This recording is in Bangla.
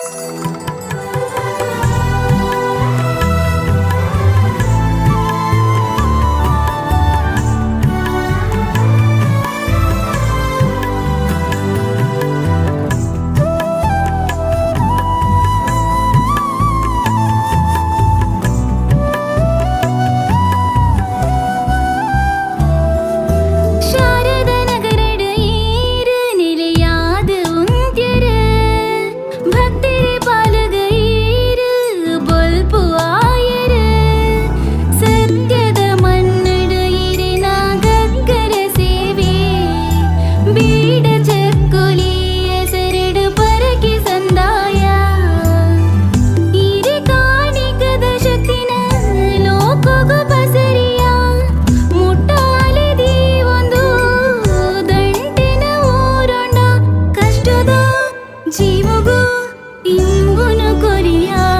Música ইঙ্গন করিয়া